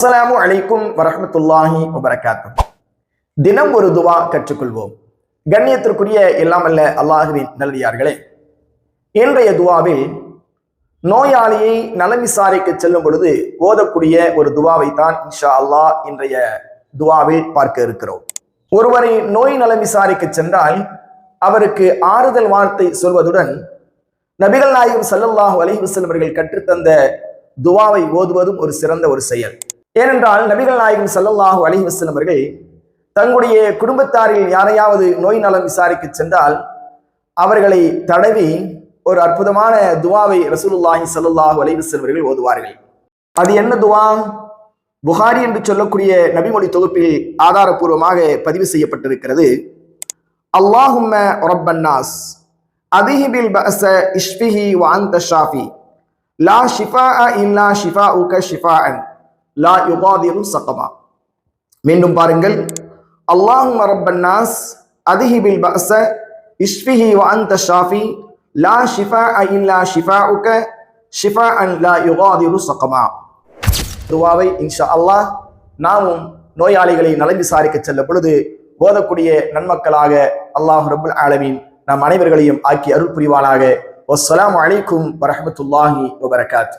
அஸ்லாம் அலைக்கும் வரமத்துல்லாஹி வபரகாத்து தினம் ஒரு துவா கற்றுக்கொள்வோம். கண்ணியத்திற்குரிய எல்லாமல்ல அல்லாஹுவின் நல்லடியார்களே இன்றைய துவாவில் நோயாளியை நலம் விசாரிக்க செல்லும் பொழுது ஓதக்கூடிய ஒரு துவாவை தான் இன்ஷா அல்லாஹ் இன்றைய துவாவில் பார்க்க இருக்கிறோம். ஒருவரை நோய் நலம் விசாரிக்க சென்றால் அவருக்கு ஆறுதல் வார்த்தை சொல்வதுடன் நபிகள் நாயகம் சல்லல்லாஹு அலைஹி வஸல்லம் அவர்கள் கற்றுத்தந்த துவாவை ஓதுவதும் ஒரு சிறந்த ஒரு செயல். ஏனென்றால் நபிகள் நாயகம் ஸல்லல்லாஹு அலி வஸல்லம் அவர்கள் தங்களுடைய குடும்பத்தாரில் யாரையாவது நோய் நலம் விசாரிக்க சென்றால் அவர்களை தடவி ஒரு அற்புதமான துவாவை ரசூலுல்லாஹி சல்லுல்லாஹு அலைஹி அவர்கள் ஓதுவார்கள். அது என்ன துவா? புகாரி என்று சொல்லக்கூடிய நபிமொழி தொகுப்பில் ஆதாரபூர்வமாக பதிவு செய்யப்பட்டிருக்கிறது. அல்லாஹும்ம ரப்பன்னாஸ் அதிஹிபில் பஅஸ இஷ்பிஹி வ அன்த ஷாஃபி லா ஷிஃபா இல்லா ஷிஃபா உக ஷிஃபா அன் லா யுகாதிரும் சகமா மீண்டும் பாருங்கள். அல்லாஹ் மரப்பன்னாஸ் அதிஹிபில் பஅஸ இஷ்பிஹி வாந்த ஷாஃபி லா ஷிஃபா இல்லா ஷிஃபா அன் லா யுகாதிரு சகமா. துவாவை இன்ஷா அல்லாஹ் நாமும் நோயாளிகளை நலம் விசாரிக்க செல்ல பொழுது ஓதக்கூடிய நன்மக்களாக அல்லாஹ் ரபுல் ஆலமீன் நம் அனைவர்களையும் ஆக்கி அருள் புரிவானாக. வஸ்ஸலாமு அலைக்கும் வரஹ்மத்துல்லாஹி வபரகாத்து